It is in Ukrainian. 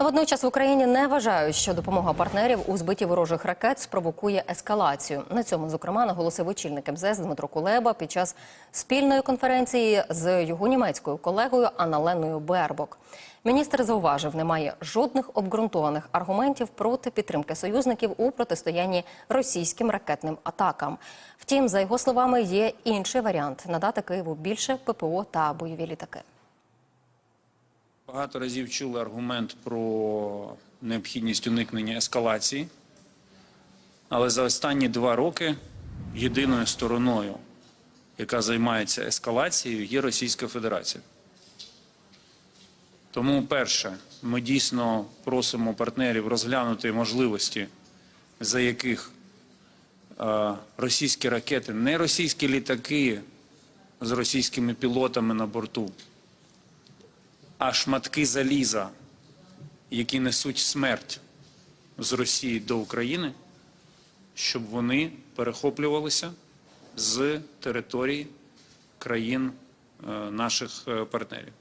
Водночас в Україні не вважають, що допомога партнерів у збитті ворожих ракет спровокує ескалацію. На цьому зокрема наголосив очільник МЗС Дмитро Кулеба під час спільної конференції з його німецькою колегою Аналеною Бербок. Міністр зауважив, немає жодних обґрунтованих аргументів проти підтримки союзників у протистоянні російським ракетним атакам. Втім, за його словами, є інший варіант надати Києву більше ППО та бойові літаки. Багато разів чули аргумент про необхідність уникнення ескалації, але за останні два роки єдиною стороною, яка займається ескалацією, є Російська Федерація. Тому, перше, ми дійсно просимо партнерів розглянути можливості, за яких е, російські ракети, не російські літаки з російськими пілотами на борту а шматки заліза, які несуть смерть з Росії до України, щоб вони перехоплювалися з території країн е, наших е, партнерів.